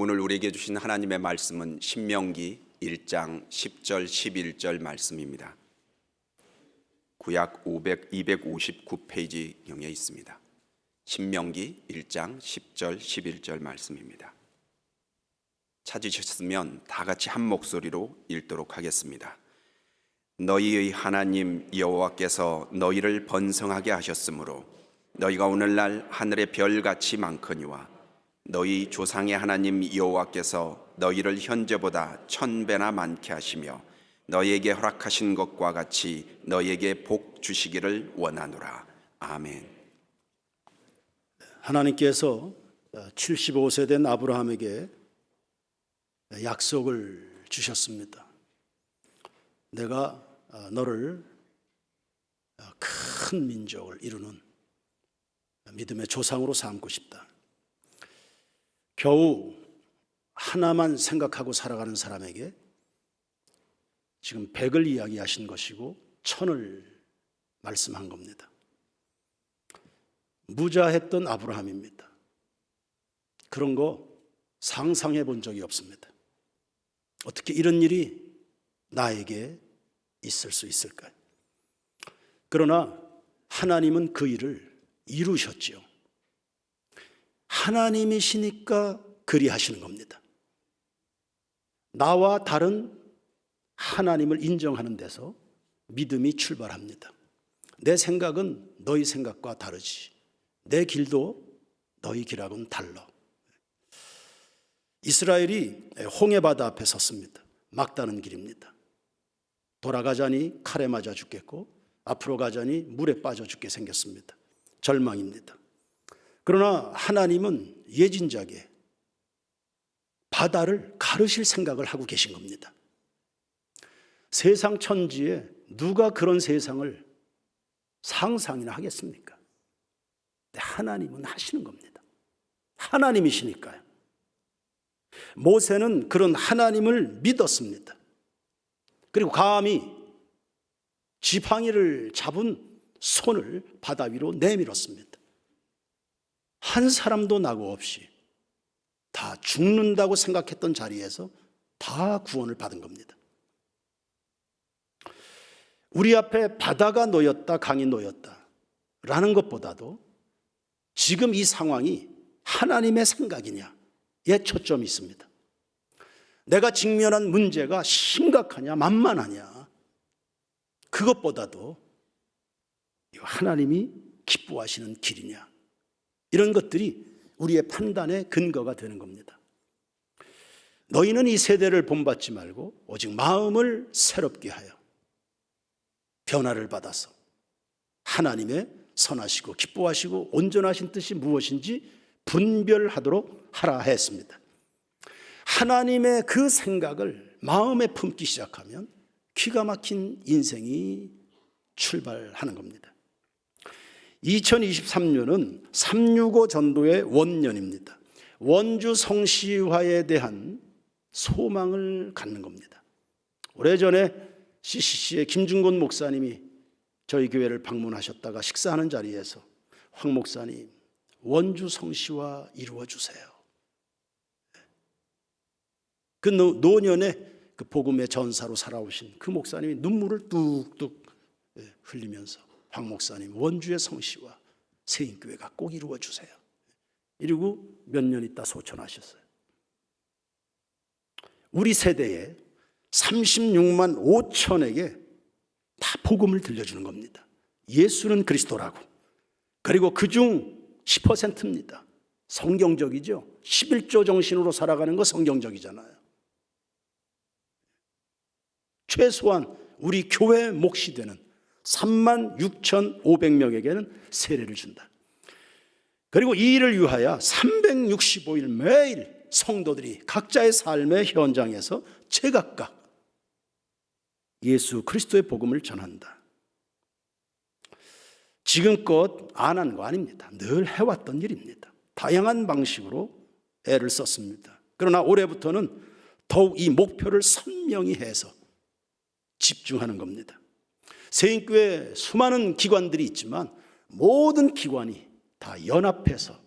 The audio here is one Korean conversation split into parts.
오늘 우리에게 주신 하나님의 말씀은 신명기 1장 10절 11절 말씀입니다. 구약 500 259페이지 경에 있습니다. 신명기 1장 10절 11절 말씀입니다. 찾으셨으면 다 같이 한 목소리로 읽도록 하겠습니다. 너희의 하나님 여호와께서 너희를 번성하게 하셨으므로 너희가 오늘날 하늘의 별같이 많거니와 너희 조상의 하나님 여호와께서 너희를 현재보다 천 배나 많게 하시며 너희에게 허락하신 것과 같이 너희에게 복 주시기를 원하노라. 아멘. 하나님께서 75세 된 아브라함에게 약속을 주셨습니다. 내가 너를 큰 민족을 이루는 믿음의 조상으로 삼고 싶다. 겨우 하나만 생각하고 살아가는 사람에게 지금 백을 이야기하신 것이고 천을 말씀한 겁니다. 무자했던 아브라함입니다. 그런 거 상상해 본 적이 없습니다. 어떻게 이런 일이 나에게 있을 수 있을까요? 그러나 하나님은 그 일을 이루셨지요. 하나님이시니까 그리 하시는 겁니다. 나와 다른 하나님을 인정하는 데서 믿음이 출발합니다. 내 생각은 너희 생각과 다르지. 내 길도 너희 길하고는 달라. 이스라엘이 홍해바다 앞에 섰습니다. 막다른 길입니다. 돌아가자니 칼에 맞아 죽겠고 앞으로 가자니 물에 빠져 죽게 생겼습니다. 절망입니다. 그러나 하나님은 예진작에 바다를 가르실 생각을 하고 계신 겁니다. 세상 천지에 누가 그런 세상을 상상이나 하겠습니까? 하나님은 하시는 겁니다. 하나님이시니까요. 모세는 그런 하나님을 믿었습니다. 그리고 감히 지팡이를 잡은 손을 바다 위로 내밀었습니다. 한 사람도 나고 없이 다 죽는다고 생각했던 자리에서 다 구원을 받은 겁니다. 우리 앞에 바다가 놓였다, 강이 놓였다. 라는 것보다도 지금 이 상황이 하나님의 생각이냐에 초점이 있습니다. 내가 직면한 문제가 심각하냐, 만만하냐. 그것보다도 하나님이 기뻐하시는 길이냐. 이런 것들이 우리의 판단의 근거가 되는 겁니다. 너희는 이 세대를 본받지 말고 오직 마음을 새롭게 하여 변화를 받아서 하나님의 선하시고 기뻐하시고 온전하신 뜻이 무엇인지 분별하도록 하라 했습니다. 하나님의 그 생각을 마음에 품기 시작하면 기가 막힌 인생이 출발하는 겁니다. 2023년은 365 전도의 원년입니다. 원주 성시화에 대한 소망을 갖는 겁니다. 오래전에 CCC의 김중곤 목사님이 저희 교회를 방문하셨다가 식사하는 자리에서 황 목사님 원주 성시화 이루어 주세요. 그 노년에 그 복음의 전사로 살아오신 그 목사님이 눈물을 뚝뚝 흘리면서 황 목사님 원주의 성시와 세인교회가 꼭 이루어 주세요. 이러고 몇 년 있다 소천하셨어요. 우리 세대에 36만 5천에게 다 복음을 들려주는 겁니다. 예수는 그리스도라고. 그리고 그 중 10%입니다. 성경적이죠. 11조 정신으로 살아가는 거 성경적이잖아요. 최소한 우리 교회 몫이 되는 3만 6,500명에게는 세례를 준다. 그리고 이 일을 위하여 365일 매일 성도들이 각자의 삶의 현장에서 제각각 예수 그리스도의 복음을 전한다. 지금껏 안 한 거 아닙니다. 늘 해왔던 일입니다. 다양한 방식으로 애를 썼습니다. 그러나 올해부터는 더욱 이 목표를 선명히 해서 집중하는 겁니다. 세인교회 수많은 기관들이 있지만 모든 기관이 다 연합해서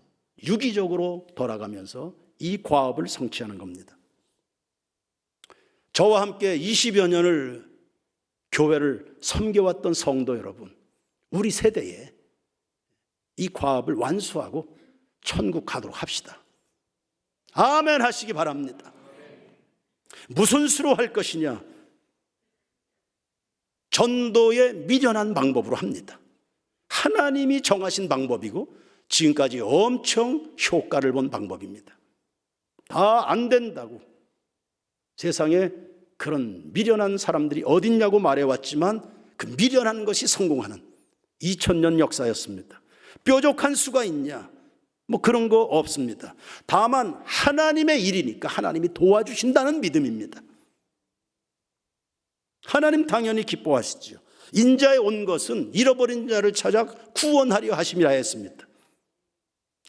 유기적으로 돌아가면서 이 과업을 성취하는 겁니다. 저와 함께 20여 년을 교회를 섬겨왔던 성도 여러분, 우리 세대에 이 과업을 완수하고 천국 가도록 합시다. 아멘 하시기 바랍니다. 무슨 수로 할 것이냐? 전도의 미련한 방법으로 합니다. 하나님이 정하신 방법이고 지금까지 엄청 효과를 본 방법입니다. 다 안 된다고 세상에 그런 미련한 사람들이 어딨냐고 말해왔지만 그 미련한 것이 성공하는 2000년 역사였습니다. 뾰족한 수가 있냐? 뭐 그런 거 없습니다. 다만 하나님의 일이니까 하나님이 도와주신다는 믿음입니다. 하나님 당연히 기뻐하시지요. 인자에 온 것은 잃어버린 자를 찾아 구원하려 하심이라 했습니다.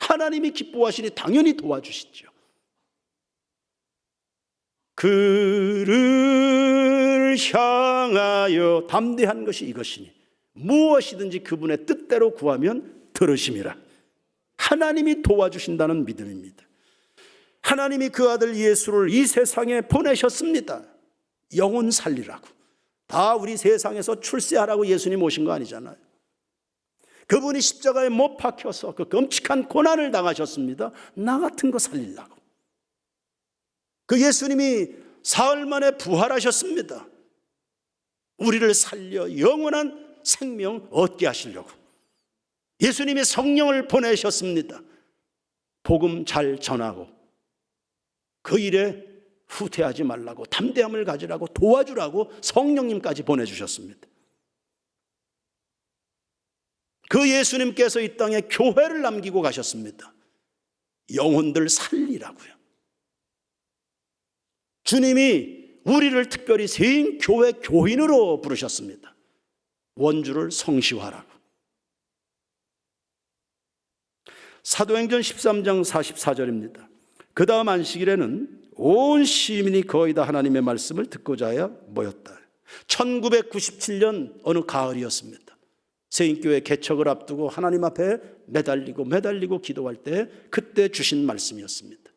하나님이 기뻐하시니 당연히 도와주시죠. 그를 향하여 담대한 것이 이것이니 무엇이든지 그분의 뜻대로 구하면 들으심이라. 하나님이 도와주신다는 믿음입니다. 하나님이 그 아들 예수를 이 세상에 보내셨습니다. 영혼 살리라고. 다 우리 세상에서 출세하라고 예수님 오신 거 아니잖아요. 그분이 십자가에 못 박혀서 그 끔찍한 고난을 당하셨습니다. 나 같은 거 살리려고. 그 예수님이 사흘 만에 부활하셨습니다. 우리를 살려 영원한 생명 얻게 하시려고. 예수님이 성령을 보내셨습니다. 복음 잘 전하고 그 일에 후퇴하지 말라고 담대함을 가지라고 도와주라고 성령님까지 보내주셨습니다. 그 예수님께서 이 땅에 교회를 남기고 가셨습니다. 영혼들 살리라고요. 주님이 우리를 특별히 세인 교회 교인으로 부르셨습니다. 원주를 성시화라고. 사도행전 13장 44절입니다. 그 다음 안식일에는 온 시민이 거의 다 하나님의 말씀을 듣고자 하여 모였다. 1997년 어느 가을이었습니다. 세인교회 개척을 앞두고 하나님 앞에 매달리고 매달리고 기도할 때 그때 주신 말씀이었습니다.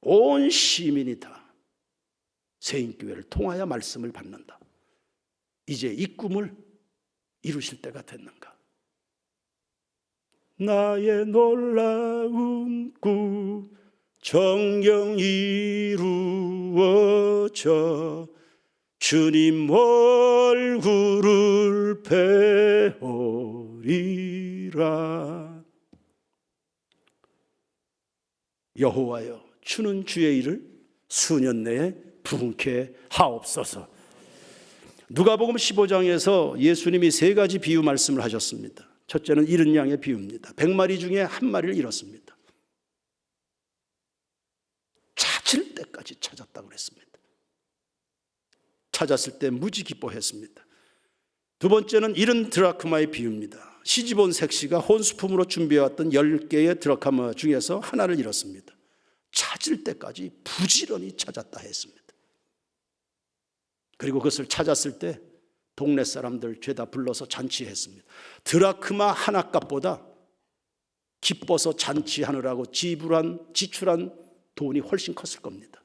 온 시민이 다 세인교회를 통하여 말씀을 받는다. 이제 이 꿈을 이루실 때가 됐는가? 나의 놀라운 꿈 정령 이루어져 주님 얼굴을 배우리라. 여호와여 주는 주의 일을 수년 내에 부흥케 하옵소서. 누가복음 15장에서 예수님이 세 가지 비유 말씀을 하셨습니다. 첫째는 잃은 양의 비유입니다. 백마리 중에 한 마리를 잃었습니다 때까지 찾았다고 그랬습니다 찾았을 때 무지 기뻐했습니다. 두 번째는 이른 드라크마의 비유입니다. 시집온 색시가 혼수품으로 준비해왔던 10개의 드라크마 중에서 하나를 잃었습니다. 찾을 때까지 부지런히 찾았다 했습니다. 그리고 그것을 찾았을 때 동네 사람들 죄다 불러서 잔치했습니다. 드라크마 하나 값보다 기뻐서 잔치하느라고 지불한 지출한 돈이 훨씬 컸을 겁니다.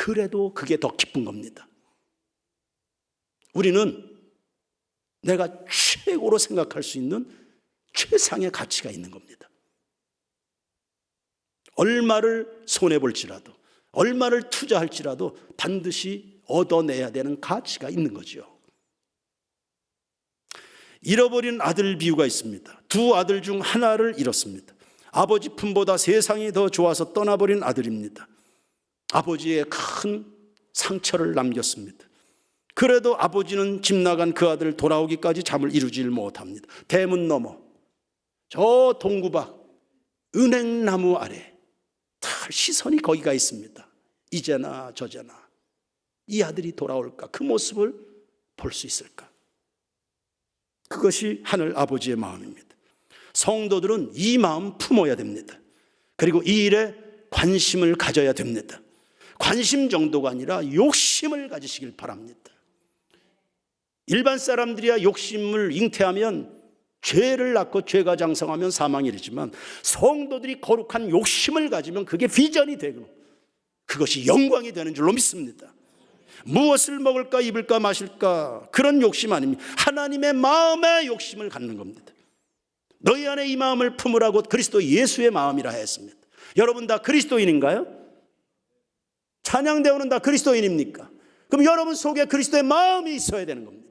그래도 그게 더 기쁜 겁니다. 우리는 내가 최고로 생각할 수 있는 최상의 가치가 있는 겁니다. 얼마를 손해볼지라도, 얼마를 투자할지라도 반드시 얻어내야 되는 가치가 있는 거죠. 잃어버린 아들 비유가 있습니다. 두 아들 중 하나를 잃었습니다. 아버지 품보다 세상이 더 좋아서 떠나버린 아들입니다. 아버지의 큰 상처를 남겼습니다. 그래도 아버지는 집 나간 그 아들 돌아오기까지 잠을 이루질 못합니다. 대문 너머, 저 동구박, 은행나무 아래 다 시선이 거기가 있습니다. 이제나 저제나 이 아들이 돌아올까? 그 모습을 볼 수 있을까? 그것이 하늘 아버지의 마음입니다. 성도들은 이 마음 품어야 됩니다. 그리고 이 일에 관심을 가져야 됩니다. 관심 정도가 아니라 욕심을 가지시길 바랍니다. 일반 사람들이야 욕심을 잉태하면 죄를 낳고 죄가 장성하면 사망이 이르지만 성도들이 거룩한 욕심을 가지면 그게 비전이 되고 그것이 영광이 되는 줄로 믿습니다. 무엇을 먹을까 입을까 마실까 그런 욕심 아닙니다. 하나님의 마음의 욕심을 갖는 겁니다. 너희 안에 이 마음을 품으라고 그리스도 예수의 마음이라 했습니다. 여러분 다 그리스도인인가요? 찬양대원은 다 그리스도인입니까? 그럼 여러분 속에 그리스도의 마음이 있어야 되는 겁니다.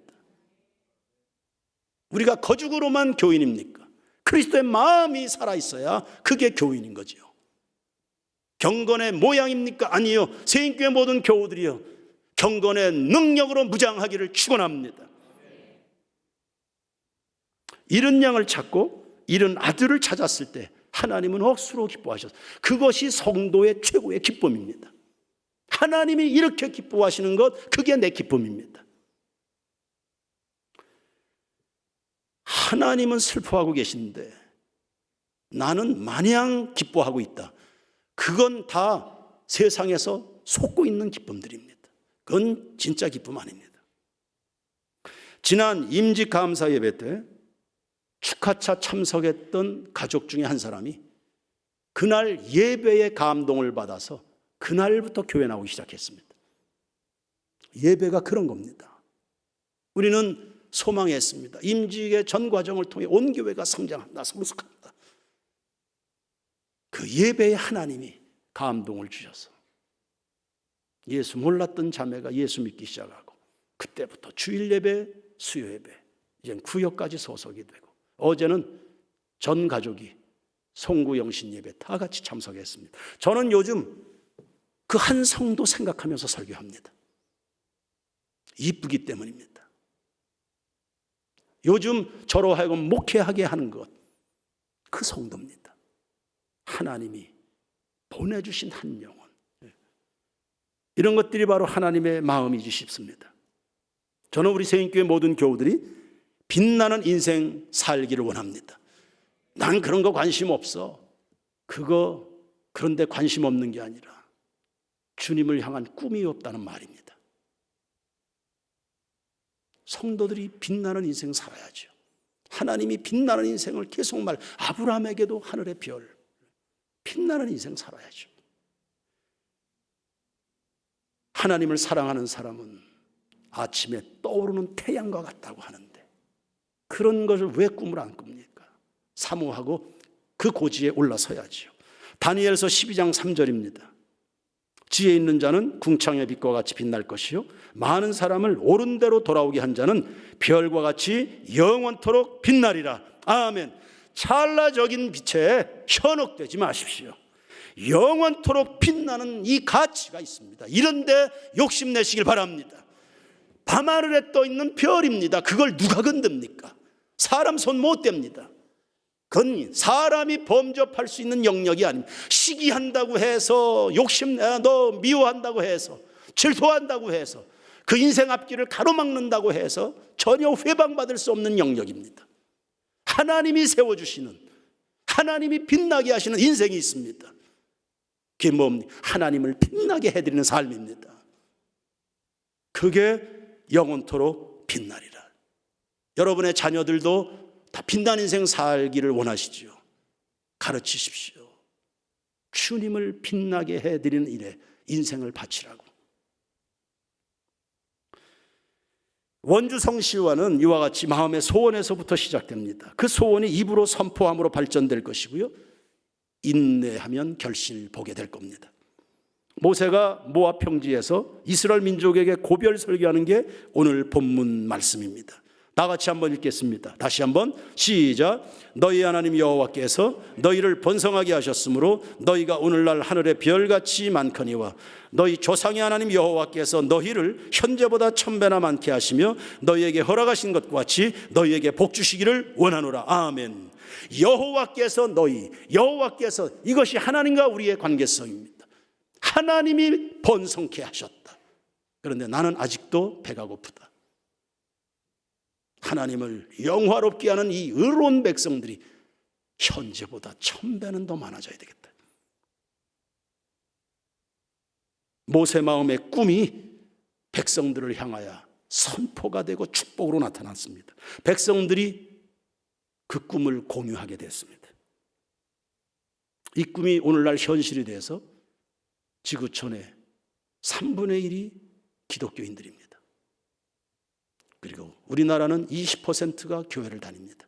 우리가 거죽으로만 교인입니까? 그리스도의 마음이 살아 있어야 그게 교인인 거지요. 경건의 모양입니까? 아니요. 세인교회 모든 교우들이요. 경건의 능력으로 무장하기를 축원합니다. 이런 양을 찾고 이런 아들을 찾았을 때 하나님은 억수로 기뻐하셨어요. 그것이 성도의 최고의 기쁨입니다. 하나님이 이렇게 기뻐하시는 것, 그게 내 기쁨입니다. 하나님은 슬퍼하고 계신데 나는 마냥 기뻐하고 있다. 그건 다 세상에서 속고 있는 기쁨들입니다. 그건 진짜 기쁨 아닙니다. 지난 임직 감사 예배 때 축하차 참석했던 가족 중에 한 사람이 그날 예배의 감동을 받아서 그날부터 교회 나오기 시작했습니다. 예배가 그런 겁니다. 우리는 소망했습니다. 임직의 전 과정을 통해 온 교회가 성장한다, 성숙한다. 그 예배의 하나님이 감동을 주셔서 예수 몰랐던 자매가 예수 믿기 시작하고 그때부터 주일 예배, 수요 예배, 이젠 구역까지 소속이 되고 어제는 전 가족이 송구 영신 예배 다 같이 참석했습니다. 저는 요즘 그 한 성도 생각하면서 설교합니다. 이쁘기 때문입니다. 요즘 저로 하여금 목회하게 하는 것, 그 성도입니다. 하나님이 보내주신 한 영혼. 이런 것들이 바로 하나님의 마음이지 싶습니다. 저는 우리 세인교회 모든 교우들이 빛나는 인생 살기를 원합니다. 난 그런 거 관심 없어. 그거 그런데 관심 없는 게 아니라 주님을 향한 꿈이 없다는 말입니다. 성도들이 빛나는 인생 살아야죠. 하나님이 빛나는 인생을 계속 말, 아브라함에게도 하늘의 별, 빛나는 인생 살아야죠. 하나님을 사랑하는 사람은 아침에 떠오르는 태양과 같다고 하는데 그런 것을 왜 꿈을 안 꿉니까? 사모하고 그 고지에 올라서야지요. 다니엘서 12장 3절입니다. 지혜 있는 자는 궁창의 빛과 같이 빛날 것이요 많은 사람을 옳은 대로 돌아오게 한 자는 별과 같이 영원토록 빛나리라. 아멘. 찰나적인 빛에 현혹되지 마십시오. 영원토록 빛나는 이 가치가 있습니다. 이런데 욕심내시길 바랍니다. 밤하늘에 떠 있는 별입니다. 그걸 누가 건듭니까? 사람 손 못 댑니다. 그건 사람이 범접할 수 있는 영역이 아닙니다. 시기한다고 해서 욕심내, 너 미워한다고 해서 질투한다고 해서 그 인생 앞길을 가로막는다고 해서 전혀 회방받을 수 없는 영역입니다. 하나님이 세워 주시는 하나님이 빛나게 하시는 인생이 있습니다. 그게 뭡니까? 하나님을 빛나게 해드리는 삶입니다. 그게 영원토록 빛나리라. 여러분의 자녀들도 다 빛나는 인생 살기를 원하시지요. 가르치십시오. 주님을 빛나게 해드리는 일에 인생을 바치라고. 원주 성시와는 이와 같이 마음의 소원에서부터 시작됩니다. 그 소원이 입으로 선포함으로 발전될 것이고요. 인내하면 결실을 보게 될 겁니다. 모세가 모압 평지에서 이스라엘 민족에게 고별 설교하는 게 오늘 본문 말씀입니다. 다 같이 한번 읽겠습니다. 다시 한번 시작. 너희 하나님 여호와께서 너희를 번성하게 하셨으므로 너희가 오늘날 하늘의 별같이 많거니와 너희 조상의 하나님 여호와께서 너희를 현재보다 천배나 많게 하시며 너희에게 허락하신 것과 같이 너희에게 복 주시기를 원하노라. 아멘. 여호와께서 너희 여호와께서 이것이 하나님과 우리의 관계성입니다. 하나님이 번성케 하셨다. 그런데 나는 아직도 배가 고프다. 하나님을 영화롭게 하는 이 의로운 백성들이 현재보다 천 배는 더 많아져야 되겠다. 모세 마음의 꿈이 백성들을 향하여 선포가 되고 축복으로 나타났습니다. 백성들이 그 꿈을 공유하게 됐습니다. 이 꿈이 오늘날 현실이 돼서 지구촌의 3분의 1이 기독교인들입니다. 그리고 우리나라는 20%가 교회를 다닙니다.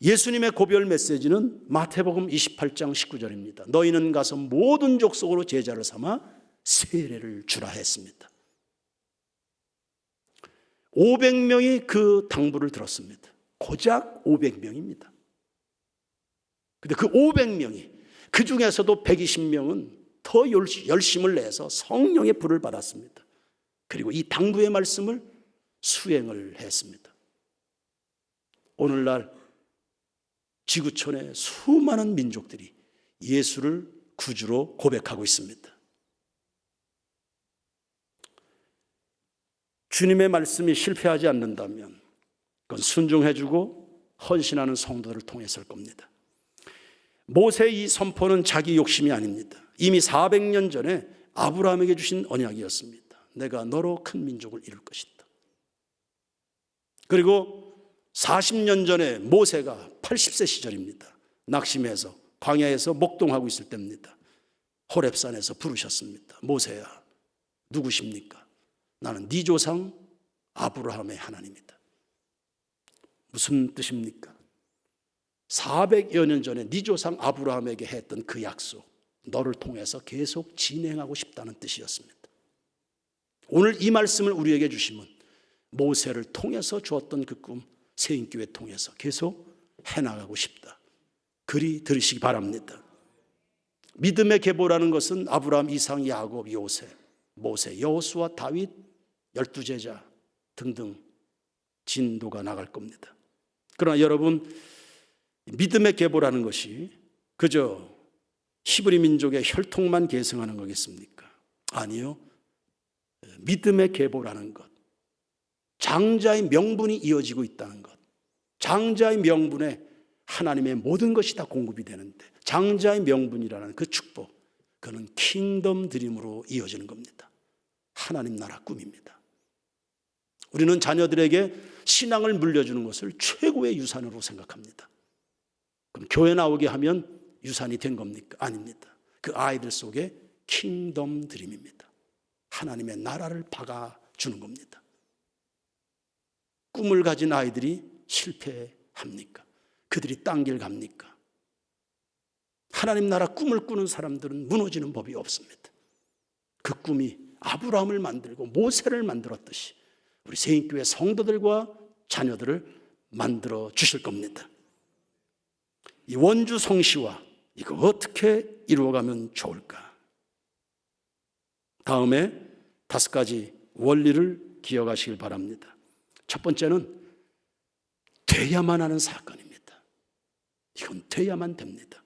예수님의 고별 메시지는 마태복음 28장 19절입니다. 너희는 가서 모든 족속으로 제자를 삼아 세례를 주라 했습니다. 500명이 그 당부를 들었습니다. 고작 500명입니다. 근데 그 500명이 그 중에서도 120명은 더 열심을 내서 성령의 불을 받았습니다. 그리고 이 당부의 말씀을 수행을 했습니다. 오늘날 지구촌의 수많은 민족들이 예수를 구주로 고백하고 있습니다. 주님의 말씀이 실패하지 않는다면 그건 순종해주고 헌신하는 성도들을 통해서일 겁니다. 모세의 이 선포는 자기 욕심이 아닙니다. 이미 400년 전에 아브라함에게 주신 언약이었습니다. 내가 너로 큰 민족을 이룰 것이다. 그리고 40년 전에 모세가 80세 시절입니다. 낙심해서 광야에서 목동하고 있을 때입니다. 호렙산에서 부르셨습니다. 모세야, 누구십니까? 나는 네 조상 아브라함의 하나님이다. 무슨 뜻입니까? 400여 년 전에 네 조상 아브라함에게 했던 그 약속, 너를 통해서 계속 진행하고 싶다는 뜻이었습니다. 오늘 이 말씀을 우리에게 주시면 모세를 통해서 주었던 그 꿈, 세인교회 통해서 계속 해나가고 싶다. 그리 들으시기 바랍니다. 믿음의 계보라는 것은 아브라함, 이상, 야곱, 요셉, 모세, 여호수아, 다윗, 열두 제자 등등 진도가 나갈 겁니다. 그러나 여러분 믿음의 계보라는 것이 그저 히브리 민족의 혈통만 계승하는 거겠습니까? 아니요. 믿음의 계보라는 것. 장자의 명분이 이어지고 있다는 것. 장자의 명분에 하나님의 모든 것이 다 공급이 되는데 장자의 명분이라는 그 축복 그는 킹덤 드림으로 이어지는 겁니다. 하나님 나라 꿈입니다. 우리는 자녀들에게 신앙을 물려주는 것을 최고의 유산으로 생각합니다. 그럼 교회 나오게 하면 유산이 된 겁니까? 아닙니다. 그 아이들 속에 킹덤 드림입니다. 하나님의 나라를 박아 주는 겁니다. 꿈을 가진 아이들이 실패합니까? 그들이 딴 길 갑니까? 하나님 나라 꿈을 꾸는 사람들은 무너지는 법이 없습니다. 그 꿈이 아브라함을 만들고 모세를 만들었듯이 우리 세인교회 성도들과 자녀들을 만들어 주실 겁니다. 이 원주 성시와 이거 어떻게 이루어가면 좋을까? 다음에 다섯 가지 원리를 기억하시길 바랍니다. 첫 번째는 돼야만 하는 사건입니다. 이건 돼야만 됩니다.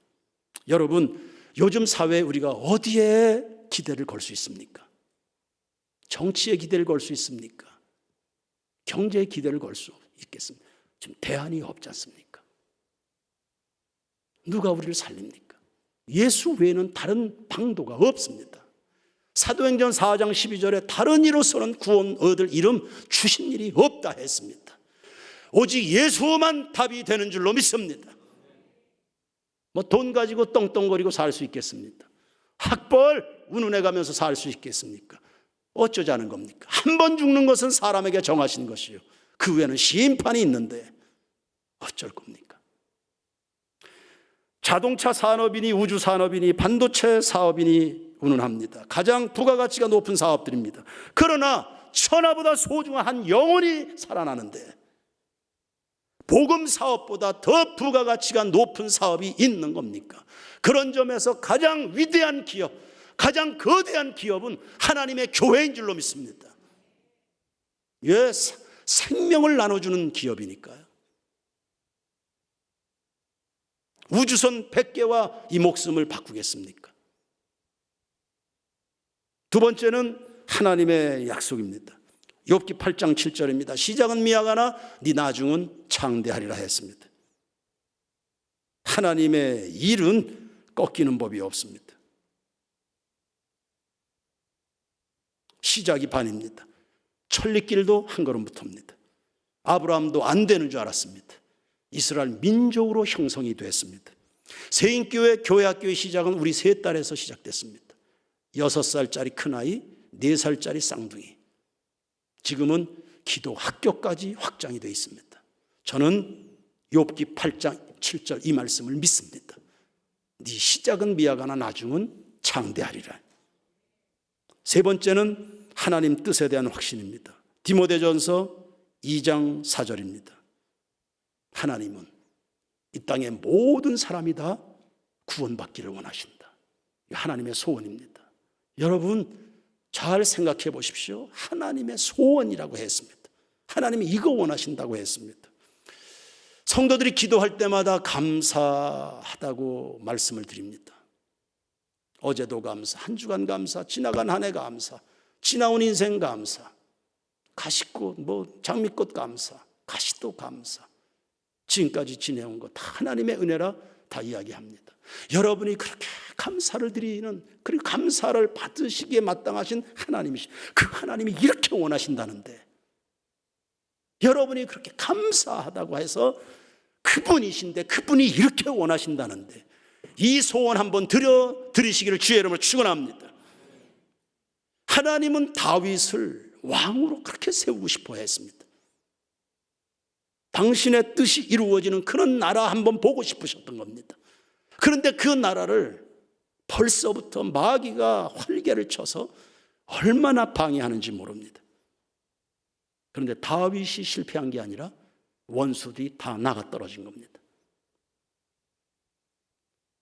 여러분, 요즘 사회에 우리가 어디에 기대를 걸 수 있습니까? 정치에 기대를 걸 수 있습니까? 경제에 기대를 걸 수 있겠습니까? 지금 대안이 없지 않습니까? 누가 우리를 살립니까? 예수 외에는 다른 방도가 없습니다. 사도행전 4장 12절에 다른 이로서는 구원 얻을 이름 주신 일이 없다 했습니다. 오직 예수만 답이 되는 줄로 믿습니다. 뭐 돈 가지고 떵떵거리고 살 수 있겠습니까? 학벌 운운해 가면서 살 수 있겠습니까? 어쩌자는 겁니까? 한 번 죽는 것은 사람에게 정하신 것이요. 그 외에는 심판이 있는데 어쩔 겁니까? 자동차 산업이니 우주 산업이니 반도체 사업이니 운운합니다. 가장 부가가치가 높은 사업들입니다. 그러나 천하보다 소중한 한 영혼이 살아나는데 복음 사업보다 더 부가가치가 높은 사업이 있는 겁니까? 그런 점에서 가장 위대한 기업, 가장 거대한 기업은 하나님의 교회인 줄로 믿습니다. 예, 생명을 나눠주는 기업이니까요. 우주선 100개와 이 목숨을 바꾸겠습니까? 두 번째는 하나님의 약속입니다. 욥기 8장 7절입니다. 시작은 미약하나 네 나중은 창대하리라 했습니다. 하나님의 일은 꺾이는 법이 없습니다. 시작이 반입니다. 천리길도 한 걸음부터입니다. 아브라함도 안 되는 줄 알았습니다. 이스라엘 민족으로 형성이 됐습니다. 세인교회 교회학교의 시작은 우리 세 딸에서 시작됐습니다. 여섯 살짜리 큰아이, 네 살짜리 쌍둥이. 지금은 기도 학교까지 확장이 되어 있습니다. 저는 욥기 8장 7절 이 말씀을 믿습니다. 네 시작은 미약하나 나중은 창대하리라. 세 번째는 하나님 뜻에 대한 확신입니다. 디모데전서 2장 4절입니다. 하나님은 이 땅의 모든 사람이 다 구원받기를 원하신다. 하나님의 소원입니다. 여러분 잘 생각해 보십시오. 하나님의 소원이라고 했습니다. 하나님이 이거 원하신다고 했습니다. 성도들이 기도할 때마다 감사하다고 말씀을 드립니다. 어제도 감사, 한 주간 감사, 지나간 한 해 감사, 지나온 인생 감사, 가시꽃, 뭐 장미꽃 감사, 가시도 감사. 지금까지 지내온 것 다 하나님의 은혜라 다 이야기합니다. 여러분이 그렇게 감사를 드리는 그리고 감사를 받으시기에 마땅하신 하나님이시. 그 하나님이 이렇게 원하신다는데 여러분이 그렇게 감사하다고 해서 그분이신데 그분이 이렇게 원하신다는데 이 소원 한번 드려 드리시기를 주의 이름으로 축원합니다. 하나님은 다윗을 왕으로 그렇게 세우고 싶어 했습니다. 당신의 뜻이 이루어지는 그런 나라 한번 보고 싶으셨던 겁니다. 그런데 그 나라를 벌써부터 마귀가 활개를 쳐서 얼마나 방해하는지 모릅니다. 그런데 다윗이 실패한 게 아니라 원수들이 다 나가 떨어진 겁니다.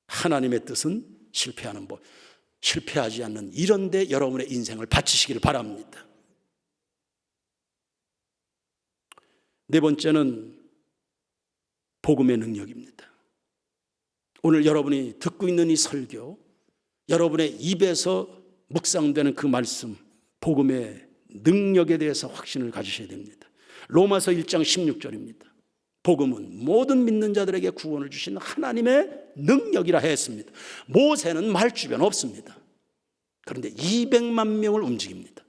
하나님의 뜻은 실패하는 법, 실패하지 않는 이런데 여러분의 인생을 바치시기를 바랍니다. 네 번째는 복음의 능력입니다. 오늘 여러분이 듣고 있는 이 설교, 여러분의 입에서 묵상되는 그 말씀, 복음의 능력에 대해서 확신을 가지셔야 됩니다. 로마서 1장 16절입니다. 복음은 모든 믿는 자들에게 구원을 주신 하나님의 능력이라 했습니다. 모세는 말 주변 없습니다. 그런데 200만 명을 움직입니다.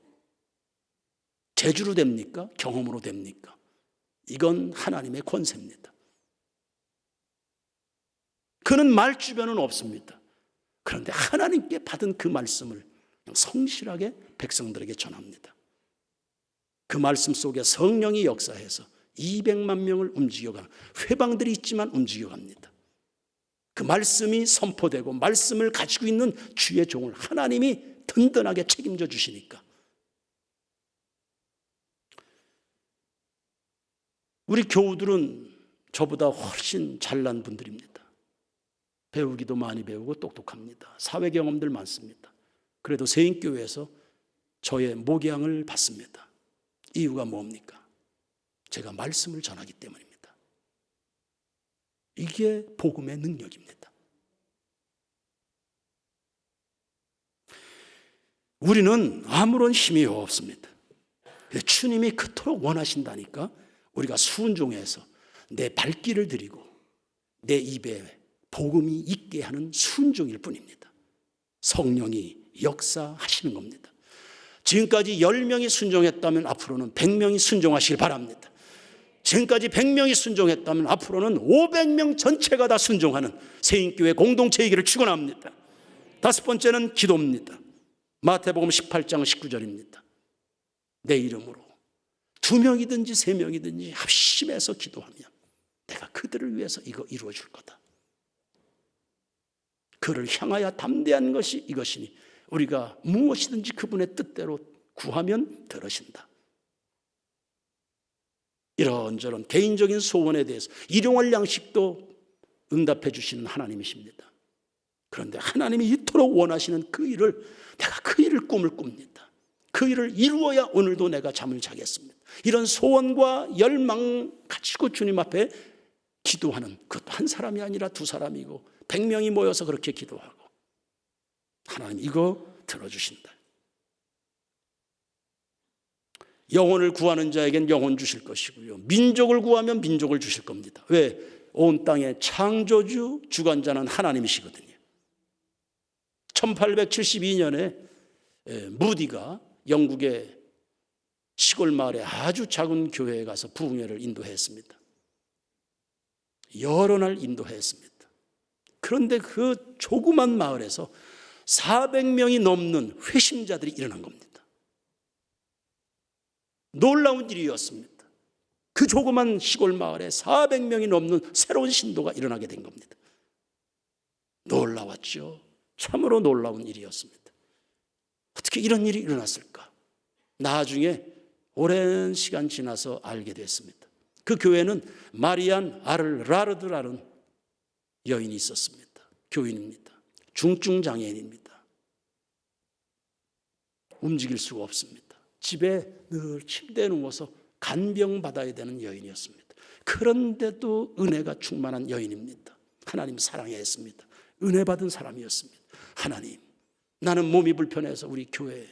재주로 됩니까? 경험으로 됩니까? 이건 하나님의 권세입니다. 그는 말 주변은 없습니다. 그런데 하나님께 받은 그 말씀을 성실하게 백성들에게 전합니다. 그 말씀 속에 성령이 역사해서 200만 명을 움직여가는 회방들이 있지만 움직여갑니다. 그 말씀이 선포되고 말씀을 가지고 있는 주의 종을 하나님이 든든하게 책임져 주시니까 우리 교우들은 저보다 훨씬 잘난 분들입니다. 배우기도 많이 배우고 똑똑합니다. 사회 경험들 많습니다. 그래도 세인교회에서 저의 목양을 받습니다. 이유가 뭡니까? 제가 말씀을 전하기 때문입니다. 이게 복음의 능력입니다. 우리는 아무런 힘이 없습니다. 주님이 그토록 원하신다니까 우리가 순종해서 내 발길을 들이고 내 입에 복음이 있게 하는 순종일 뿐입니다. 성령이 역사하시는 겁니다. 지금까지 10명이 순종했다면 앞으로는 100명이 순종하시길 바랍니다. 지금까지 100명이 순종했다면 앞으로는 500명 전체가 다 순종하는 세인교회 공동체이기를 축원합니다. 다섯 번째는 기도입니다. 마태복음 18장 19절입니다. 내 이름으로 두 명이든지 세 명이든지 합심해서 기도하면 내가 그들을 위해서 이거 이루어 줄 거다. 그를 향하여 담대한 것이 이것이니 우리가 무엇이든지 그분의 뜻대로 구하면 들으신다. 이런저런 개인적인 소원에 대해서 일용할 양식도 응답해 주시는 하나님이십니다. 그런데 하나님이 이토록 원하시는 그 일을 내가 그 일을 꿈을 꿉니다. 그 일을 이루어야 오늘도 내가 잠을 자겠습니다. 이런 소원과 열망 가지고 주님 앞에 기도하는 그것도 한 사람이 아니라 두 사람이고 백 명이 모여서 그렇게 기도하고 하나님 이거 들어주신다. 영혼을 구하는 자에겐 영혼 주실 것이고요. 민족을 구하면 민족을 주실 겁니다. 왜? 온 땅의 창조주 주관자는 하나님이시거든요. 1872년에 무디가 영국의 시골 마을에 아주 작은 교회에 가서 부흥회를 인도했습니다. 여러 날 인도했습니다. 그런데 그 조그만 마을에서 400명이 넘는 회심자들이 일어난 겁니다. 놀라운 일이었습니다. 그 조그만 시골 마을에 400명이 넘는 새로운 신도가 일어나게 된 겁니다. 놀라웠죠. 참으로 놀라운 일이었습니다. 어떻게 이런 일이 일어났을까? 나중에 오랜 시간 지나서 알게 됐습니다. 그 교회는 마리안 아르라르드라는 여인이 있었습니다. 교인입니다. 중증 장애인입니다. 움직일 수가 없습니다. 집에 늘 침대에 누워서 간병 받아야 되는 여인이었습니다. 그런데도 은혜가 충만한 여인입니다. 하나님 사랑해 했습니다. 은혜 받은 사람이었습니다. 하나님, 나는 몸이 불편해서 우리 교회에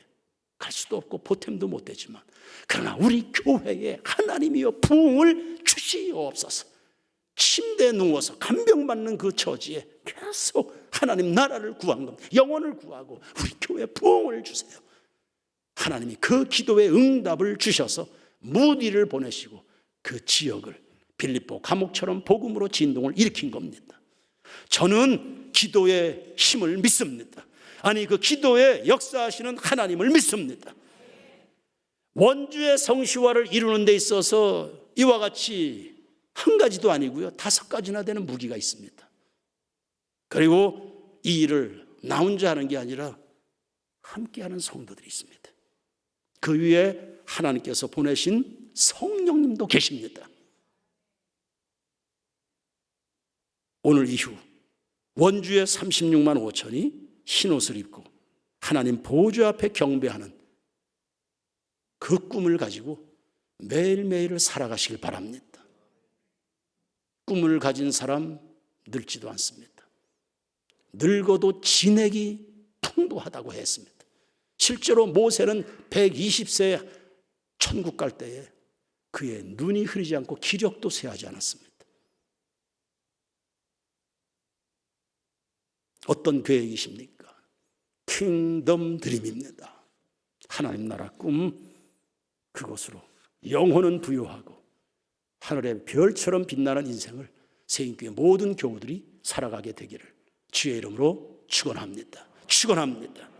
갈 수도 없고 보탬도 못 되지만 그러나 우리 교회에 하나님이여 부흥을 주시옵소서. 침대에 누워서 간병받는 그 처지에 계속 하나님 나라를 구한 겁니다. 영혼을 구하고 우리 교회 부흥을 주세요. 하나님이 그 기도의 응답을 주셔서 무디를 보내시고 그 지역을 빌립보 감옥처럼 복음으로 진동을 일으킨 겁니다. 저는 기도의 힘을 믿습니다. 아니 그 기도의 역사하시는 하나님을 믿습니다. 원주의 성시화를 이루는 데 있어서 이와 같이 한 가지도 아니고요. 다섯 가지나 되는 무기가 있습니다. 그리고 이 일을 나 혼자 하는 게 아니라 함께하는 성도들이 있습니다. 그 위에 하나님께서 보내신 성령님도 계십니다. 오늘 이후 원주의 36만 5천이 흰옷을 입고 하나님 보좌 앞에 경배하는 그 꿈을 가지고 매일매일을 살아가시길 바랍니다. 꿈을 가진 사람 늙지도 않습니다. 늙어도 진액이 풍부하다고 했습니다. 실제로 모세는 120세에 천국 갈 때에 그의 눈이 흐리지 않고 기력도 쇠하지 않았습니다. 어떤 계획이십니까? 킹덤 드림입니다. 하나님 나라 꿈 그것으로 영혼은 부유하고 하늘의 별처럼 빛나는 인생을 세인교회 모든 교우들이 살아가게 되기를 주의 이름으로 축원합니다. 축원합니다.